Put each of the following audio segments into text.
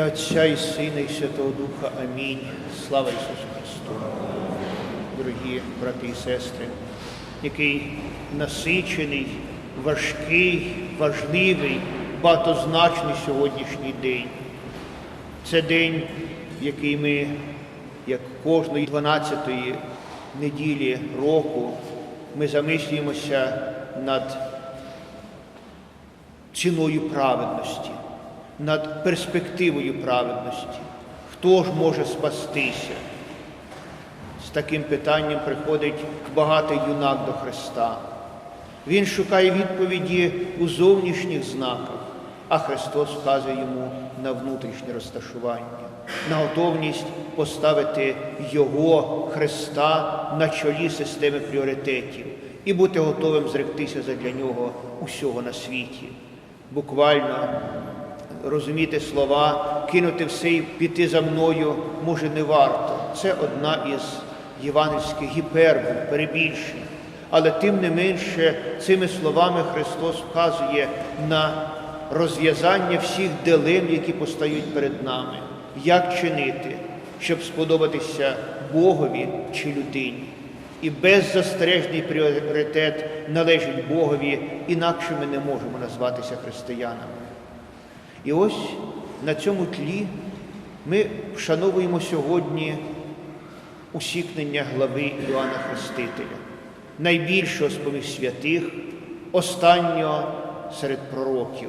Отця і Сина, і Святого Духа. Амінь. Слава Ісусу Христу. Дорогі брати і сестри, який насичений, важкий, важливий, багатозначний сьогоднішній день. Це день, який ми, як кожної 12-ї неділі року, ми замислюємося над ціною праведності, над перспективою праведності. Хто ж може спастися? З таким питанням приходить багатий юнак до Христа. Він шукає відповіді у зовнішніх знаках, а Христос вказує йому на внутрішнє розташування, на готовність поставити Його Христа на чолі системи пріоритетів і бути готовим зректися задля нього усього на світі. Буквально розуміти слова, кинути все і піти за мною може не варто. Це одна із євангельських гіпербол, перебільшень. Але тим не менше цими словами Христос вказує на розв'язання всіх дилем, які постають перед нами, як чинити, щоб сподобатися Богові чи людині. І беззастережний пріоритет належить Богові, інакше ми не можемо назватися християнами. І ось на цьому тлі ми вшановуємо сьогодні усікнення глави Іоанна Хрестителя, найбільшого з поміж святих, останнього серед пророків,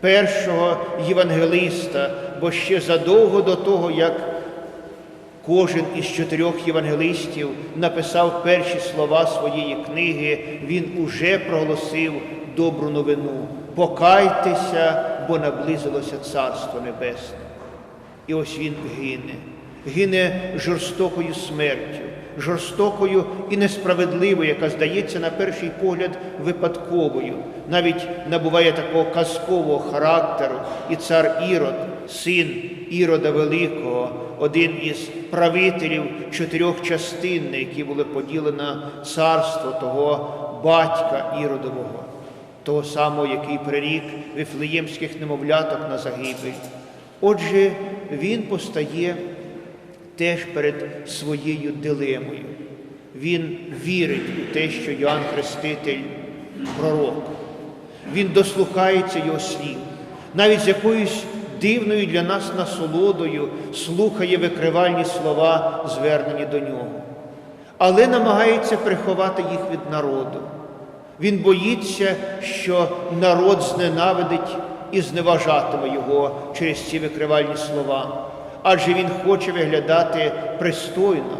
першого євангелиста, бо ще задовго до того, як кожен із чотирьох євангелистів написав перші слова своєї книги, він уже проголосив добру новину. Покайтеся, бо наблизилося Царство Небесне. І ось він гине, гине жорстокою смертю, жорстокою і несправедливою, яка здається на перший погляд випадковою, навіть набуває такого казкового характеру, і цар Ірод, син Ірода Великого, один із правителів чотирьох частин, на які було поділено царство того батька Іродового того самого, який прирік вифлеємських немовляток на загибель. Отже, він постає теж перед своєю дилемою. Він вірить у те, що Йоанн Хреститель пророк. Він дослухається його слів, навіть з якоюсь дивною для нас насолодою слухає викривальні слова, звернені до нього, але намагається приховати їх від народу. Він боїться, що народ зненавидить і зневажатиме його через ці викривальні слова, адже він хоче виглядати пристойно.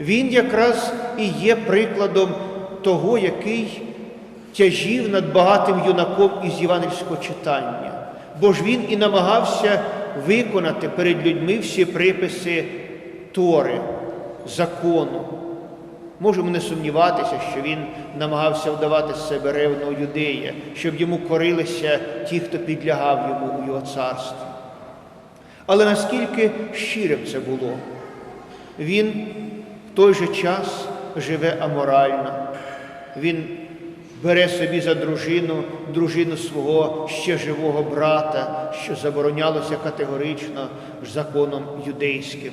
Він якраз і є прикладом того, який тяжів над багатим юнаком із євангельського читання, бо ж він і намагався виконати перед людьми всі приписи Тори, закону. Можемо не сумніватися, що він намагався вдавати з себе ревного юдея, щоб йому корилися ті, хто підлягав йому у його царстві. Але наскільки щирим це було, він в той же час живе аморально, він бере собі за дружину дружину свого ще живого брата, що заборонялося категорично законом юдейським.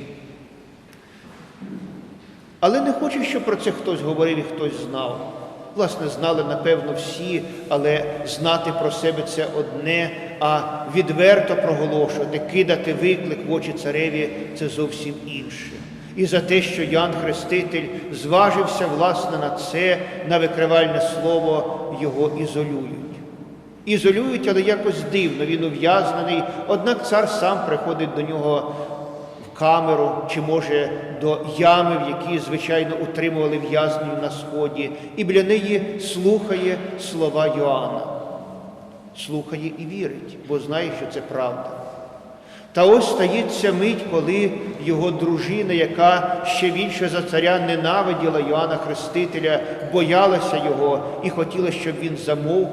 Але не хочу, щоб про це хтось говорив і хтось знав. Власне, знали, напевно, всі, але знати про себе це одне, а відверто проголошувати, кидати виклик в очі цареві це зовсім інше. І за те, що Ян Хреститель зважився, власне, на це, на викривальне слово, його ізолюють. Ізолюють, але якось дивно, він ув'язнений, однак цар сам приходить до нього камеру чи, може, до ями, в якій, звичайно, утримували в'язнів на сході, і біля неї слухає слова Йоанна. Слухає і вірить, бо знає, що це правда. Та ось стається мить, коли його дружина, яка ще більше за царя ненавиділа Йоанна Хрестителя, боялася його і хотіла, щоб він замовк,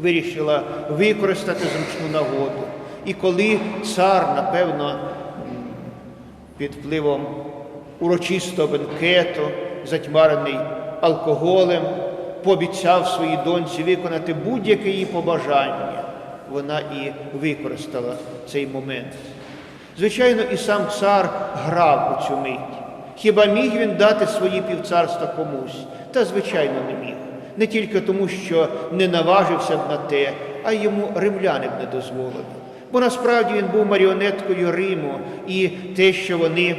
вирішила використати зручну нагоду. І коли цар, напевно, під впливом урочистого бенкету, затьмарений алкоголем, пообіцяв своїй доньці виконати будь-яке її побажання. Вона і використала цей момент. Звичайно, і сам цар грав у цю мить. Хіба міг він дати свої півцарства комусь? Та, звичайно, не міг. Не тільки тому, що не наважився б на те, а йому римляни б не дозволили. Бо насправді він був маріонеткою Риму, і те, що вони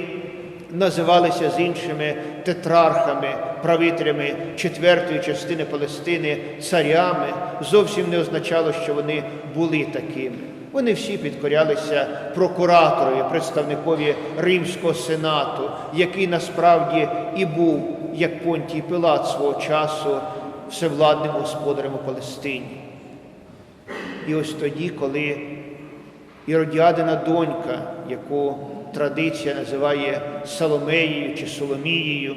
називалися з іншими тетрархами, правителями четвертої частини Палестини, царями, зовсім не означало, що вони були такими. Вони всі підкорялися прокураторові, представникові Римського сенату, який насправді і був, як Понтій Пилат свого часу, всевладним господарем у Палестині. І ось тоді, коли Іродіадина донька, яку традиція називає Соломеєю чи Соломією,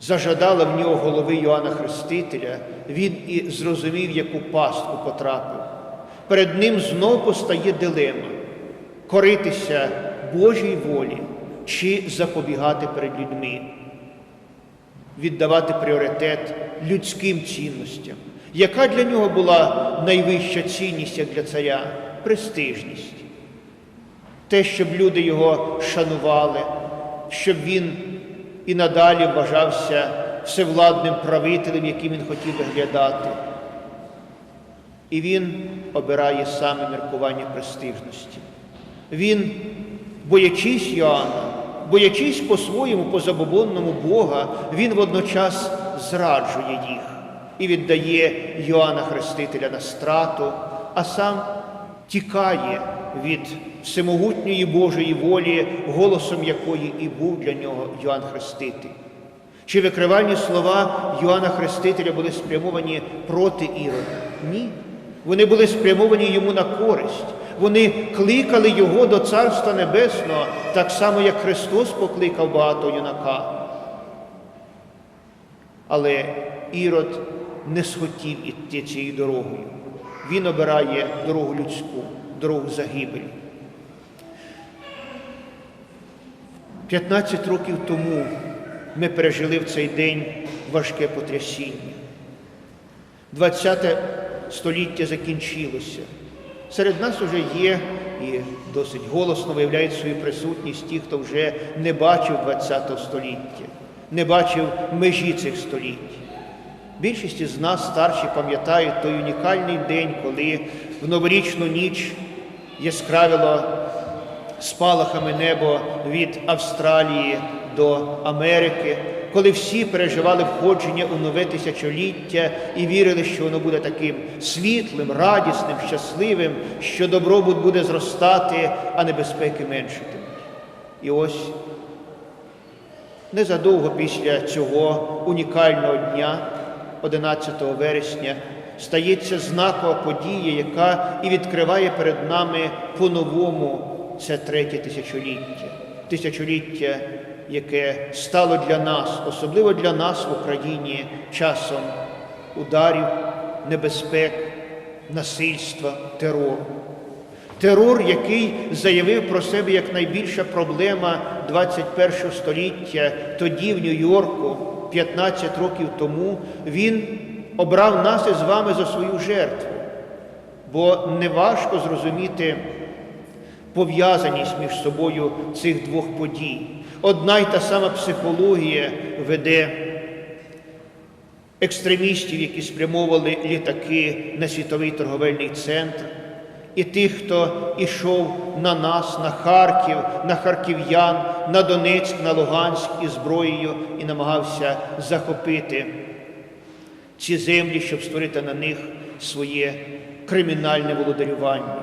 зажадала в нього голови Йоанна Хрестителя, він і зрозумів, яку пастку потрапив. Перед ним знов постає дилема коритися Божій волі чи запобігати перед людьми, віддавати пріоритет людським цінностям. Яка для нього була найвища цінність як для царя? Престижність. Те, щоб люди його шанували, щоб він і надалі вважався всевладним правителем, яким він хотів виглядати. І він обирає саме міркування престижності. Він, боячись Йоанна, боячись по-своєму, по забобонному Бога, він водночас зраджує їх і віддає Йоанна Хрестителя на страту, а сам тікає від всемогутньої Божої волі, голосом якої і був для нього Йоанн Хреститель. Чи викривальні слова Йоанна Хрестителя були спрямовані проти Ірода? Ні. Вони були спрямовані йому на користь. Вони кликали його до Царства Небесного, так само, як Христос покликав багато юнака. Але Ірод не схотів іти цією дорогою. Він обирає дорогу людську, дорогу загибелі. 15 років тому ми пережили в цей день важке потрясіння. 20 століття закінчилося. Серед нас вже є і досить голосно виявляють свою присутність ті, хто вже не бачив ХХ століття, не бачив межі цих століть. Більшість із нас старші пам'ятають той унікальний день, коли в новорічну ніч яскравило спалахами небо від Австралії до Америки, коли всі переживали входження у нове тисячоліття і вірили, що воно буде таким світлим, радісним, щасливим, що добробут буде зростати, а небезпеки меншитимуть. І ось незадовго після цього унікального дня, 11 вересня, стається знакова подія, яка і відкриває перед нами по-новому це третє тисячоліття, тисячоліття, яке стало для нас, особливо для нас в Україні, часом ударів, небезпек, насильства, терору. Терор, який заявив про себе як найбільша проблема 21 століття, тоді в Нью-Йорку, 15 років тому, він обрав нас із вами за свою жертву. Бо неважко зрозуміти пов'язаність між собою цих двох подій. Одна й та сама психологія веде екстремістів, які спрямовували літаки на світовий торговельний центр, і тих, хто ішов на нас, на Харків, на харків'ян, на Донецьк, на Луганськ із зброєю і намагався захопити ці землі, щоб створити на них своє кримінальне володарювання.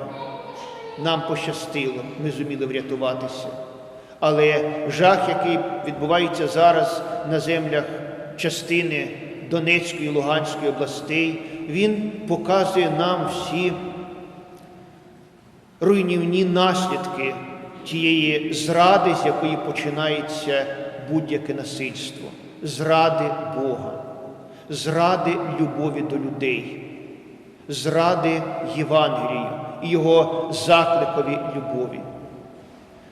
Нам пощастило, ми зуміли врятуватися. Але жах, який відбувається зараз на землях частини Донецької і Луганської областей, він показує нам всі руйнівні наслідки тієї зради, з якої починається будь-яке насильство, зради Бога, зради любові до людей, зради Євангелію і його закликові любові.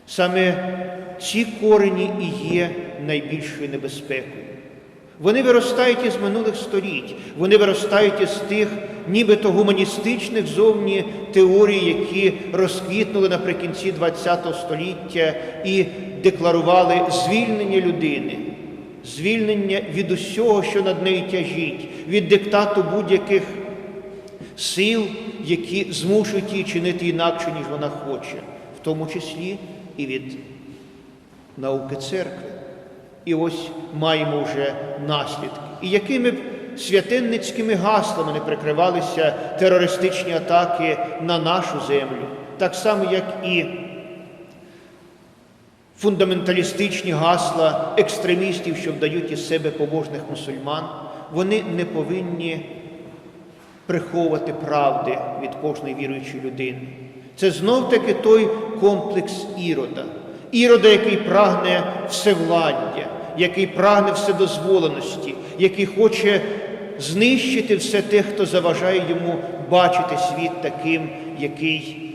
Саме ці корені і є найбільшою небезпекою. Вони виростають із минулих століть, вони виростають із тих нібито гуманістичних зовні теорій, які розквітнули наприкінці ХХ століття і декларували звільнення людини, звільнення від усього, що над нею тяжіть, від диктату будь-яких сил, які змушують її чинити інакше, ніж вона хоче, в тому числі і від науки церкви. І ось маємо вже наслідки. І якими б святенницькими гаслами не прикривалися терористичні атаки на нашу землю, так само, як і фундаменталістичні гасла екстремістів, що вдають із себе побожних мусульман, вони не повинні приховувати правди від кожної віруючої людини. Це знов таки той комплекс ірода. Ірода, який прагне всевладдя, який прагне вседозволеності, який хоче знищити все те, хто заважає йому бачити світ таким, який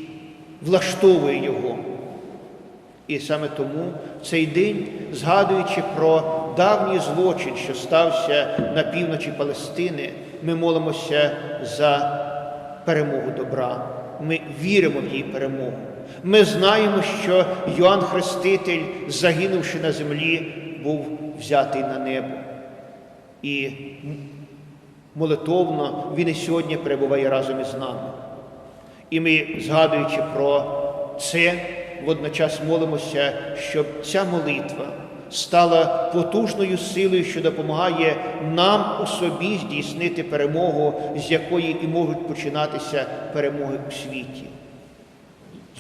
влаштовує його. І саме тому цей день, згадуючи про давній злочин, що стався на півночі Палестини, ми молимося за перемогу добра. Ми віримо в її перемогу. Ми знаємо, що Йоанн Хреститель, загинувши на землі, був взятий на небо. І молитовно він і сьогодні перебуває разом із нами. І ми, згадуючи про це, водночас молимося, щоб ця молитва стала потужною силою, що допомагає нам у собі здійснити перемогу, з якої і можуть починатися перемоги у світі.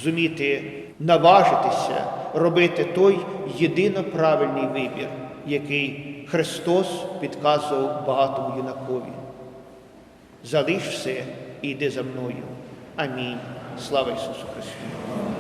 Зуміти наважитися робити той єдино правильний вибір, який Христос підказував багатому юнакові. Залиш все йди за мною. Амінь. Слава Ісусу Христу!